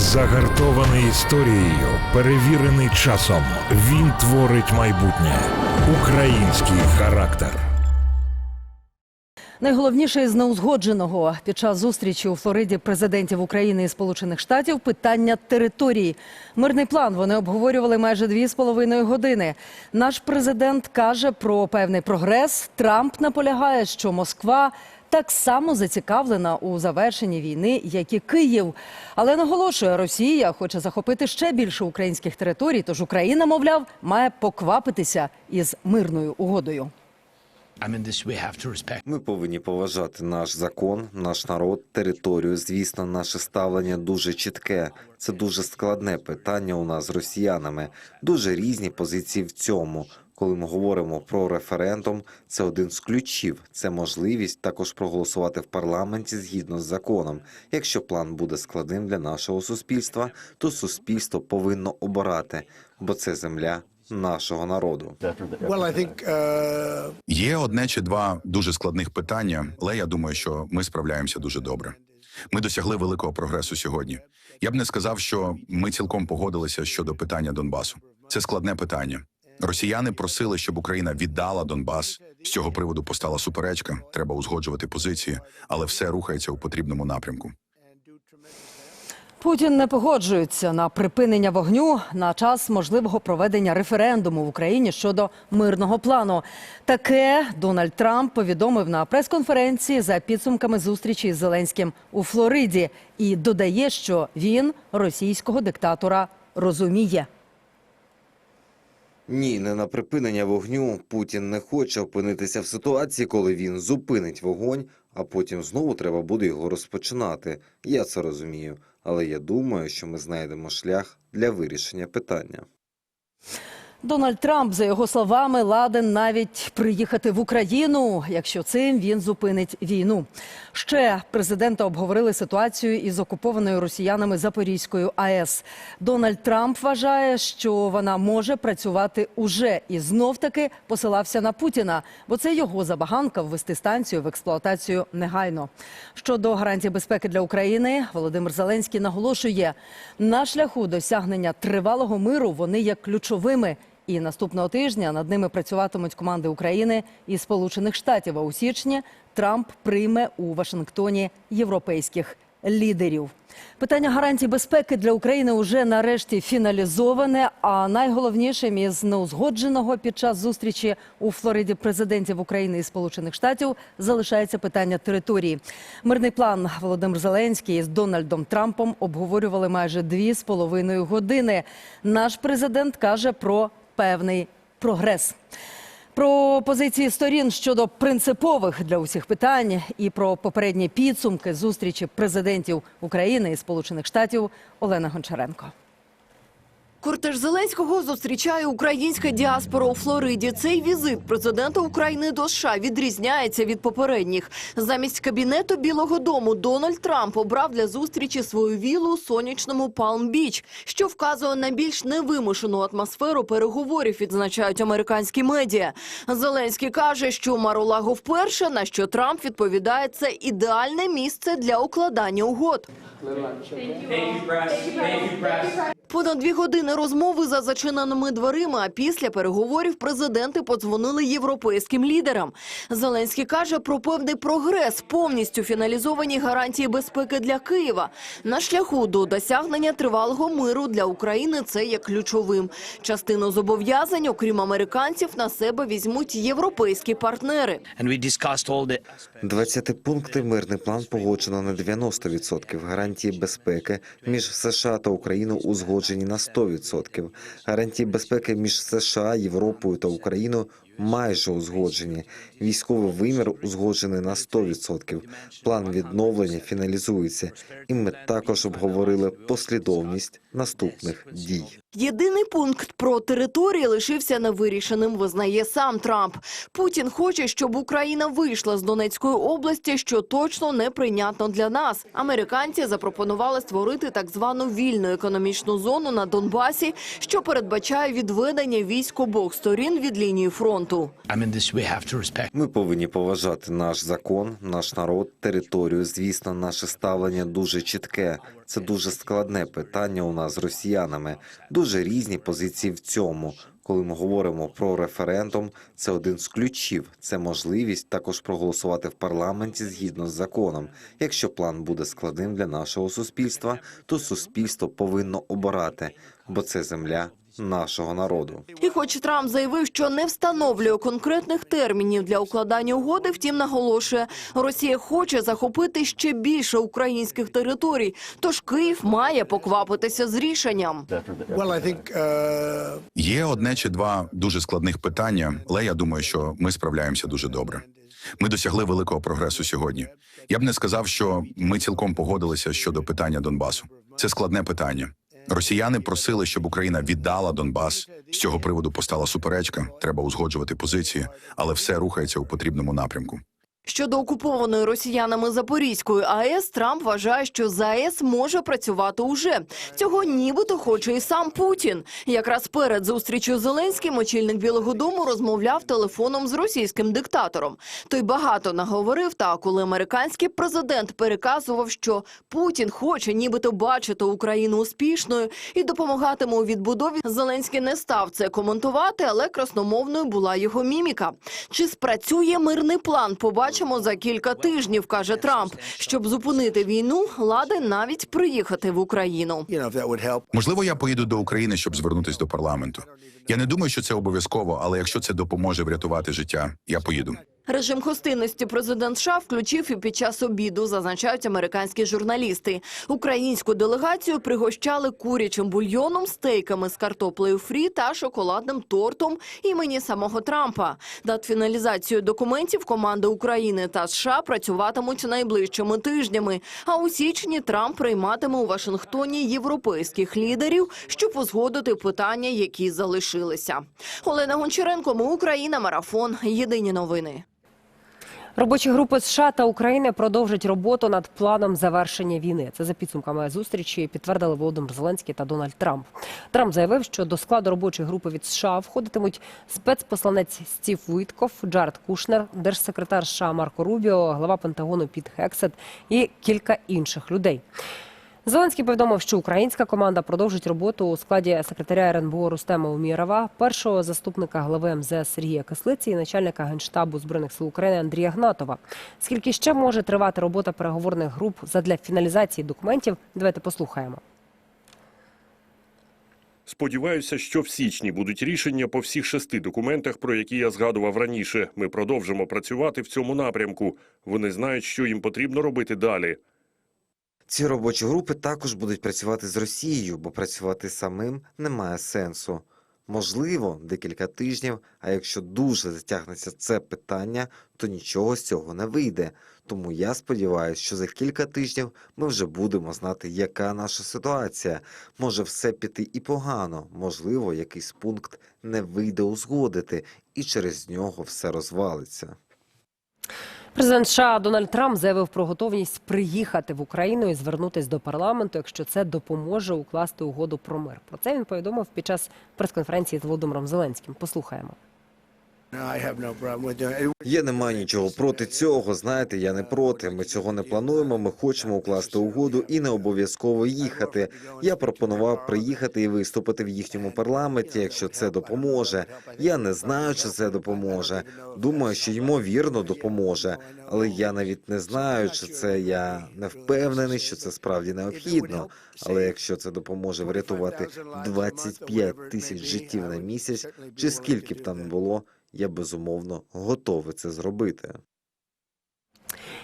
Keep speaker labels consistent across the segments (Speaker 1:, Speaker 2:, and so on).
Speaker 1: Загартований історією, перевірений часом. Він творить майбутнє. Український характер.
Speaker 2: Найголовніше із неузгодженого під час зустрічі у Флориді президентів України і Сполучених Штатів питання території. Мирний план вони обговорювали майже дві з половиною години. Наш президент каже про певний прогрес. Трамп наполягає, що Москва так само зацікавлена у завершенні війни, як і Київ. Але наголошує, Росія хоче захопити ще більше українських територій. Тож Україна, мовляв, має поквапитися із мирною угодою.
Speaker 3: Ми повинні поважати наш закон, наш народ, територію. Звісно, наше ставлення дуже чітке. Це дуже складне питання у нас з росіянами. Дуже різні позиції в цьому. Коли ми говоримо про референдум, це один з ключів. Це можливість також проголосувати в парламенті згідно з законом. Якщо план буде складним для нашого суспільства, то суспільство повинно обирати, бо це земля нашого народу.
Speaker 4: Uh,
Speaker 5: Є одне чи два дуже складних питання, але я думаю, що ми справляємося дуже добре. Ми досягли великого прогресу сьогодні. Я б не сказав, що ми цілком погодилися щодо питання Донбасу. Це складне питання. Росіяни просили, щоб Україна віддала Донбас. З цього приводу постала суперечка. Треба узгоджувати позиції, але все рухається у потрібному напрямку.
Speaker 2: Путін не погоджується на припинення вогню на час можливого проведення референдуму в Україні щодо мирного плану. Таке Дональд Трамп повідомив на прес-конференції за підсумками зустрічі з Зеленським у Флориді і додає, що він російського диктатора розуміє.
Speaker 3: Ні, не на припинення вогню. Путін не хоче опинитися в ситуації, коли він зупинить вогонь, а потім знову треба буде його розпочинати. Я це розумію, але я думаю, що ми знайдемо шлях для вирішення питання.
Speaker 2: Дональд Трамп, за його словами, ладен навіть приїхати в Україну, якщо цим він зупинить війну. Ще президента обговорили ситуацію із окупованою росіянами Запорізькою АЕС. Дональд Трамп вважає, що вона може працювати уже і знов таки посилався на Путіна, бо це його забаганка ввести станцію в експлуатацію негайно. Щодо гарантій безпеки для України, Володимир Зеленський наголошує, на шляху досягнення тривалого миру вони є ключовими. І наступного тижня над ними працюватимуть команди України і Сполучених Штатів. А у січні Трамп прийме у Вашингтоні європейських лідерів. Питання гарантій безпеки для України уже нарешті фіналізоване. А найголовнішим із неузгодженого під час зустрічі у Флориді президентів України і Сполучених Штатів залишається питання території. Мирний план Володимир Зеленський з Дональдом Трампом обговорювали майже дві з половиною години. Наш президент каже про певний прогрес. Про позиції сторін щодо принципових для усіх питань і про попередні підсумки зустрічі президентів України і Сполучених Штатів Олена Гончаренко.
Speaker 6: Кортеж Зеленського зустрічає українська діаспора у Флориді. Цей візит президента України до США відрізняється від попередніх. Замість кабінету Білого Дому Дональд Трамп обрав для зустрічі свою вілу у сонячному Палм-Біч, що вказує на більш невимушену атмосферу переговорів. Відзначають американські медіа. Зеленський каже, що Марулаго вперше, на що Трамп відповідає, це ідеальне місце для укладання угод. Понад дві години розмови за зачиненими дверима. А після переговорів президенти подзвонили європейським лідерам. Зеленський каже про певний прогрес, повністю фіналізовані гарантії безпеки для Києва. На шляху до досягнення тривалого миру для України це є ключовим. Частину зобов'язань, окрім американців, на себе візьмуть європейські партнери.
Speaker 7: And we discussed all the
Speaker 3: 20 пункти мирний план погоджено на 90%. Гарантії безпеки між США та Україною узгоджені на 100%. Гарантії безпеки між США, Європою та Україною майже узгоджені. Військовий вимір узгоджений на 100%. План відновлення фіналізується, і ми також обговорили послідовність наступних дій.
Speaker 6: Єдиний пункт про території лишився невирішеним, визнає сам Трамп. Путін хоче, щоб Україна вийшла з Донецької області, що точно неприйнятно для нас. Американці запропонували створити так звану вільну економічну зону на Донбасі, що передбачає відведення військ обох сторін від лінії фронту.
Speaker 3: Ми повинні поважати наш закон, наш народ, територію. Звісно, наше ставлення дуже чітке. Це дуже складне питання у нас з росіянами. Дуже різні позиції в цьому. Коли ми говоримо про референдум, це один з ключів. Це можливість також проголосувати в парламенті згідно з законом. Якщо план буде складним для нашого суспільства, то суспільство повинно обирати, бо це земля нашого народу.
Speaker 6: І хоч Трамп заявив, що не встановлює конкретних термінів для укладання угоди, втім наголошує, Росія хоче захопити ще більше українських територій. Тож Київ має поквапитися з рішенням.
Speaker 4: uh,
Speaker 5: Є одне чи два дуже складних питання, але я думаю, що ми справляємося дуже добре. Ми досягли великого прогресу сьогодні. Я б не сказав, що ми цілком погодилися щодо питання Донбасу. Це складне питання. Росіяни просили, щоб Україна віддала Донбас. З цього приводу постала суперечка. Треба узгоджувати позиції, але все рухається у потрібному напрямку.
Speaker 6: Щодо окупованої росіянами Запорізької АЕС, Трамп вважає, що ЗАЕС може працювати уже. Цього нібито хоче і сам Путін. Якраз перед зустрічю Зеленським очільник Білого Дому розмовляв телефоном з російським диктатором. Той багато наговорив. Та коли американський президент переказував, що Путін хоче нібито бачити Україну успішною і допомагатиме у відбудові, Зеленський не став це коментувати, але красномовною була його міміка. Чи спрацює мирний план? Побачимо за кілька тижнів, каже Трамп. Щоб зупинити війну, ладен навіть приїхати в Україну.
Speaker 5: Можливо, я поїду до України, щоб звернутися до парламенту. Я не думаю, що це обов'язково, але якщо це допоможе врятувати життя, я поїду.
Speaker 6: Режим гостинності президент США включив і під час обіду, зазначають американські журналісти. Українську делегацію пригощали курячим бульйоном, стейками з картоплею фрі та шоколадним тортом імені самого Трампа. Над фіналізацією документів команди України та США працюватимуть найближчими тижнями. А у січні Трамп прийматиме у Вашингтоні європейських лідерів, щоб узгодити питання, які залишилися. Олена Гончаренко, ми Україна, марафон. Єдині новини.
Speaker 8: Робочі групи США та України продовжать роботу над планом завершення війни. Це за підсумками зустрічі підтвердили Володимир Зеленський та Дональд Трамп. Трамп заявив, що до складу робочої групи від США входитимуть спецпосланець Стів Витков, Джаред Кушнер, держсекретар США Марко Рубіо, глава Пентагону Піт Хексет і кілька інших людей. Зеленський повідомив, що українська команда продовжить роботу у складі секретаря РНБО Рустема Умірова, першого заступника глави МЗС Сергія Кислиці і начальника генштабу збройних сил України Андрія Гнатова. Скільки ще може тривати робота переговорних груп задля фіналізації документів? Давайте послухаємо.
Speaker 9: Сподіваюся, що в січні будуть рішення по всіх шести документах, про які я згадував раніше. Ми продовжимо працювати в цьому напрямку. Вони знають, що їм потрібно робити далі.
Speaker 3: Ці робочі групи також будуть працювати з Росією, бо працювати самим немає сенсу. Можливо, декілька тижнів, а якщо дуже затягнеться це питання, то нічого з цього не вийде. Тому я сподіваюся, що за кілька тижнів ми вже будемо знати, яка наша ситуація. Може все піти і погано, можливо, якийсь пункт не вийде узгодити, і через нього все розвалиться.
Speaker 8: Президент США Дональд Трамп заявив про готовність приїхати в Україну і звернутись до парламенту, якщо це допоможе укласти угоду про мир. Про це він повідомив під час прес-конференції з Володимиром Зеленським. Послухаємо.
Speaker 3: Я не маю нічого проти цього. Знаєте, я не проти. Ми цього не плануємо. Ми хочемо укласти угоду і не обов'язково їхати. Я пропонував приїхати і виступити в їхньому парламенті, якщо це допоможе. Я не знаю, чи це допоможе. Думаю, що ймовірно допоможе, але я навіть не знаю, чи це я не впевнений, що це справді необхідно. Але якщо це допоможе врятувати 25 тисяч життів на місяць, чи скільки б там було, я безумовно готовий це зробити.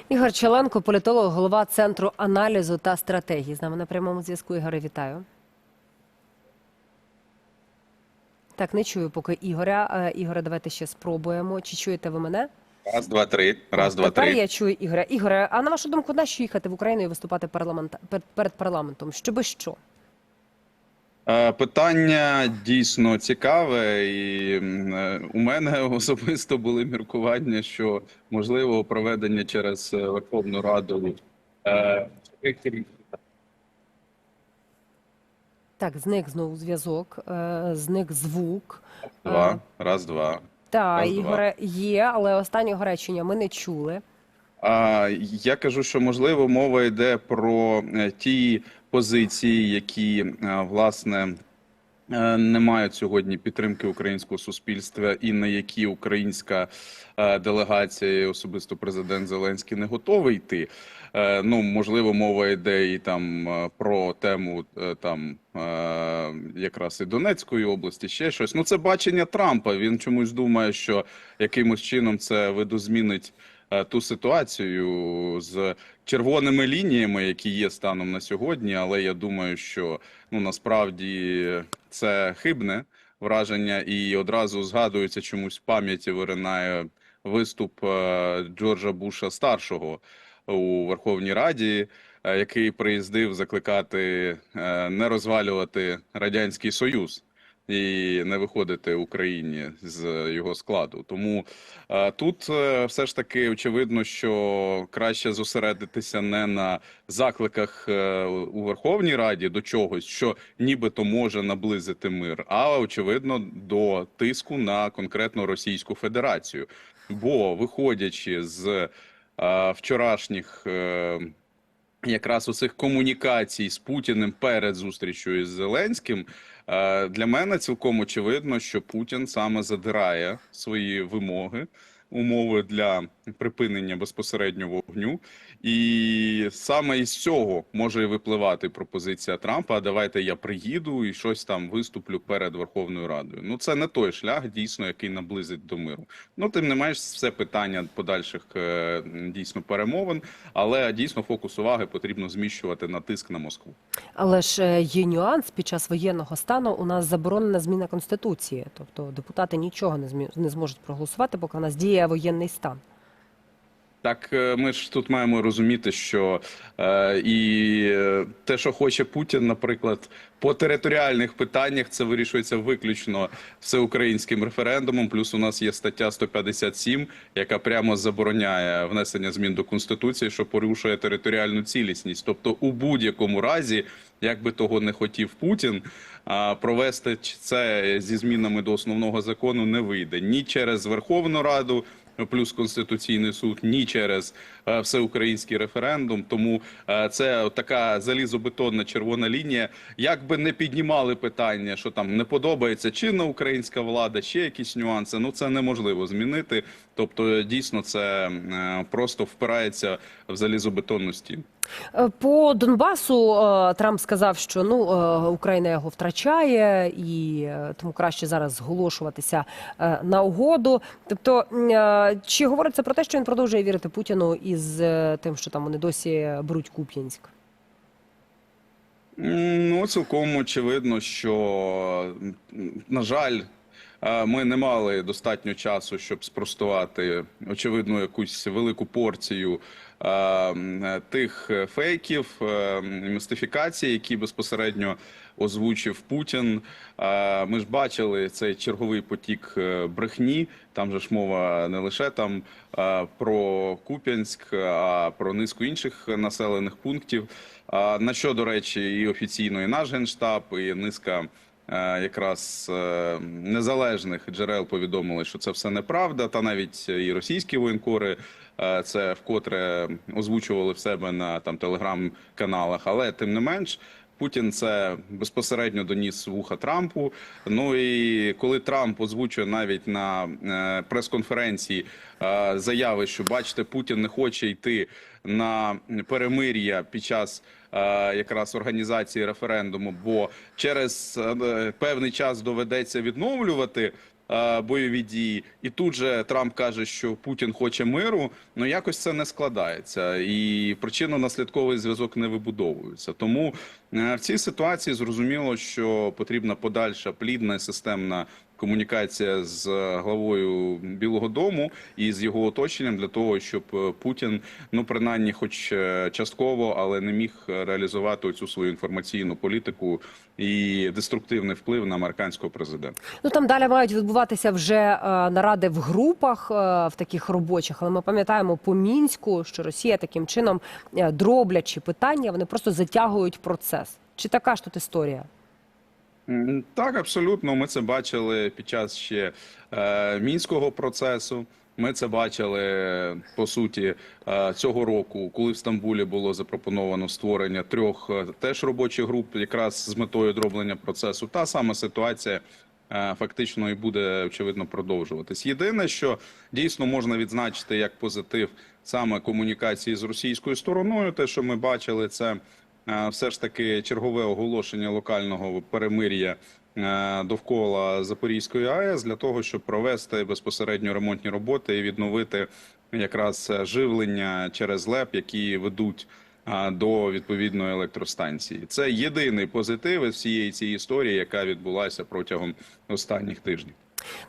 Speaker 8: Ігор Челенко, політолог, голова центру аналізу та стратегії. З нами на прямому зв'язку. Ігоре, вітаю. Так, не чую поки Ігоря. Е, Ігоре, давайте ще спробуємо. Чи чуєте ви мене?
Speaker 10: Раз, два, три. Раз, два,
Speaker 8: Тепер
Speaker 10: три.
Speaker 8: я чую Ігоря. Ігоре, а на вашу думку, нащо їхати в Україну і виступати парламент... пер- перед парламентом? Щоби що?
Speaker 10: Е, Питання дійсно цікаве, і е, у мене особисто були міркування, що можливо проведення через е, Верховну Раду
Speaker 8: Так, зник знову зв'язок, зник звук.
Speaker 10: два, раз, два.
Speaker 8: Так. Ігоре, є, але останнього речення ми не чули.
Speaker 10: А я кажу, що можливо мова йде про е, ті позиції, які е, власне е, не мають сьогодні підтримки українського суспільства, і на які українська делегація, особисто президент Зеленський не готовий йти. Ну, можливо, мова йде і там про тему там якраз і Донецької області, ще щось. Ну, це бачення Трампа. Він чомусь думає, що якимось чином це видозмінить ту ситуацію з червоними лініями, які є станом на сьогодні. Але я думаю, що ну насправді це хибне враження, і одразу згадується чомусь в пам'яті виринає виступ е, Джорджа Буша старшого у Верховній Раді, е, який приїздив закликати е, не розвалювати радянський союз. І не виходити Україні з його складу. Тому е, тут е, все ж таки очевидно, що краще зосередитися не на закликах е, у Верховній Раді до чогось, що нібито може наблизити мир, а очевидно до тиску на конкретно Російську Федерацію. Бо виходячи з вчорашніх. Якраз оцих комунікацій з Путіним перед зустрічю із Зеленським для мене цілком очевидно, що Путін саме задирає свої вимоги, умови для припинення безпосереднього вогню, і саме із цього може випливати пропозиція Трампа. Давайте я приїду і щось там виступлю перед Верховною Радою. Ну це не той шлях, дійсно, який наблизить до миру. Ну тим не менш, все питання подальших е, дійсно перемовин, але дійсно фокус уваги потрібно зміщувати на тиск на Москву.
Speaker 8: Але ж е, є нюанс під час воєнного стану. У нас заборонена зміна конституції, тобто депутати нічого не зможуть проголосувати, поки у нас діє воєнний стан.
Speaker 10: Так, е, ми ж тут маємо розуміти, що е, і е, те, що хоче Путін, наприклад, по територіальних питаннях це вирішується виключно всеукраїнським референдумом. Плюс у нас є стаття 157, яка прямо забороняє внесення змін до конституції, що порушує територіальну цілісність. Тобто, у будь-якому разі, як би того не хотів Путін, провести це зі змінами до основного закону не вийде ні через Верховну Раду плюс Конституційний суд, ні через е, всеукраїнський референдум. Тому е, це така залізобетонна червона лінія. Як би не піднімали питання, що там не подобається чинна українська влада, ще якісь нюанси. Ну це неможливо змінити. Тобто, дійсно, це е, просто впирається в залізобетонну стіну.
Speaker 8: Е, По Донбасу е, Трамп сказав, що ну е, Україна його втрачає, і тому краще зараз зголошуватися на угоду. Тобто, чи говориться про те, що він продовжує вірити Путіну із тим, що там вони досі беруть Куп'янськ?
Speaker 10: Ну, цілком очевидно, що, на жаль, ми не мали достатньо часу, щоб спростувати очевидно якусь велику порцію тих фейків, містифікацій, які безпосередньо озвучив Путін. Ми ж бачили цей черговий потік е, брехні. Там же ж мова не лише там про Куп'янськ, а про низку інших населених пунктів. На що, до речі, і офіційно і наш генштаб, і низка якраз е, незалежних джерел повідомили, що це все неправда. Та навіть і російські воєнкори е, це вкотре озвучували в себе на там телеграм-каналах. Але тим не менш. Путін це безпосередньо доніс вуха Трампу. Ну і коли Трамп озвучує навіть на е, прес-конференції е, заяви, що бачите, Путін не хоче йти на перемир'я під час е, якраз організації референдуму, бо через е, певний час доведеться відновлювати. е, Бойові дії, і тут же Трамп каже, що Путін хоче миру. Ну якось це не складається, і причинно-наслідковий зв'язок не вибудовується. Тому в цій ситуації зрозуміло, що потрібна подальша плідна системна комунікація з главою Білого Дому і з його оточенням для того, щоб е, Путін, ну принаймні, хоч е, частково, але не міг реалізувати цю свою інформаційну політику і деструктивний вплив на американського президента.
Speaker 8: Ну там далі мають відбуватися вже е, наради в групах е, в таких робочих, але ми пам'ятаємо по мінську, що Росія таким чином е, дроблячи питання, вони просто затягують процес. Чи така ж тут історія?
Speaker 10: Так, абсолютно. Ми це бачили під час ще е, мінського процесу. Ми це бачили по суті е, цього року, коли в Стамбулі було запропоновано створення трьох е, теж робочих груп, якраз з метою дроблення процесу. Та сама ситуація е, фактично і буде очевидно продовжуватись. Єдине, що дійсно можна відзначити як позитив саме комунікації з російською стороною, те, що ми бачили, це все ж таки чергове оголошення локального перемир'я е, довкола Запорізької АЕС для того, щоб провести безпосередньо ремонтні роботи і відновити якраз е, живлення через ЛЕП, які ведуть до відповідної електростанції. Це єдиний позитив всієї цієї історії, яка відбулася протягом останніх тижнів.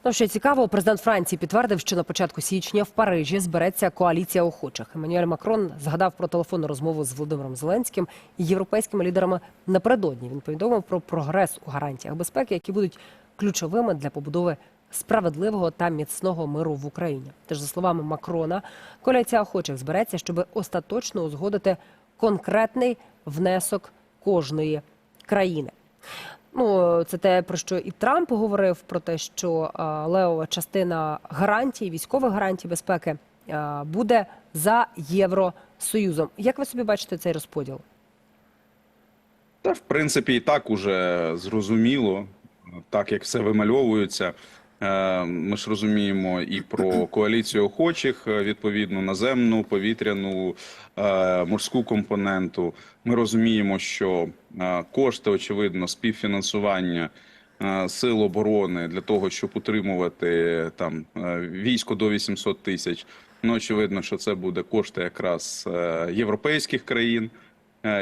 Speaker 8: Ну, що цікаво, президент Франції підтвердив, що на початку січня в Парижі збереться коаліція охочих. Еммануель Макрон згадав про телефонну розмову з Володимиром Зеленським і європейськими лідерами напередодні. Він повідомив про прогрес у гарантіях безпеки, які будуть ключовими для побудови справедливого та міцного миру в Україні. Тож, за словами Макрона, коаліція охочих збереться, щоб остаточно узгодити конкретний внесок кожної країни. Ну, це те, про що і Трамп говорив, про те, що левова частина гарантій, військових гарантій безпеки буде за Євросоюзом. Як ви собі бачите цей розподіл?
Speaker 10: Та в принципі і так уже зрозуміло, так як все вимальовується. Е, Ми ж розуміємо і про коаліцію охочих, е, відповідно наземну, повітряну, е, морську компоненту. Ми розуміємо, що кошти, очевидно, співфінансування сил оборони для того, щоб утримувати там військо до 800 тисяч. Ну, очевидно, що це буде кошти якраз європейських країн.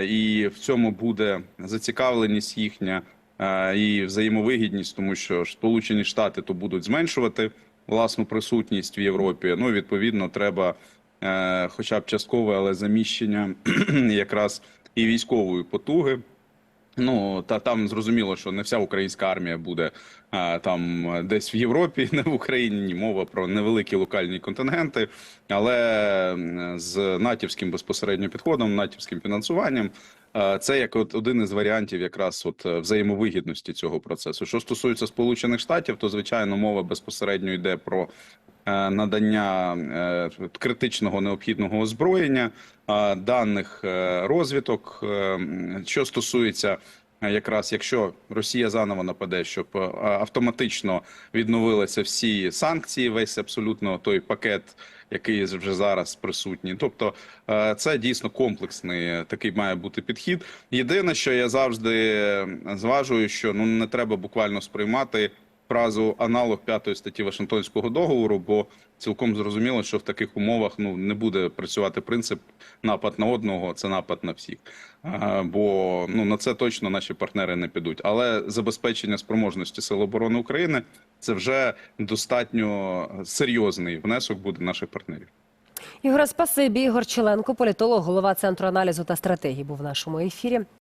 Speaker 10: І в цьому буде зацікавленість їхня і взаємовигідність, тому що Сполучені Штати то будуть зменшувати власну присутність в Європі. Ну, відповідно, треба е, хоча б часткове, але заміщення якраз і військової потуги. Ну та там зрозуміло, що не вся українська армія буде а, там десь в Європі, не в Україні. Ні, мова про невеликі локальні контингенти, але з натівським безпосередньо підходом, натівським фінансуванням. Це як от один із варіантів якраз от е, взаємовигідності цього процесу. Що стосується Сполучених Штатів, то звичайно мова безпосередньо йде про надання е, критичного необхідного озброєння, е, даних е, розвиток. Е, Що стосується е, якраз, якщо Росія заново нападе, щоб е, автоматично відновилися всі санкції, весь абсолютно той пакет, який вже зараз присутній. Тобто, е, це дійсно комплексний е, такий має бути підхід. Єдине, що я завжди е, зважую, що ну не треба буквально сприймати фразу аналог п'ятої статті Вашингтонського договору, бо цілком зрозуміло, що в таких умовах ну не буде працювати принцип напад на одного, це напад на всіх. Бо ну на це точно наші партнери не підуть. Але забезпечення спроможності Сил оборони України це вже достатньо серйозний внесок буде наших партнерів.
Speaker 8: Ігоре, спасибі. Ігор Челенко, політолог, голова центру аналізу та стратегії, був в нашому ефірі.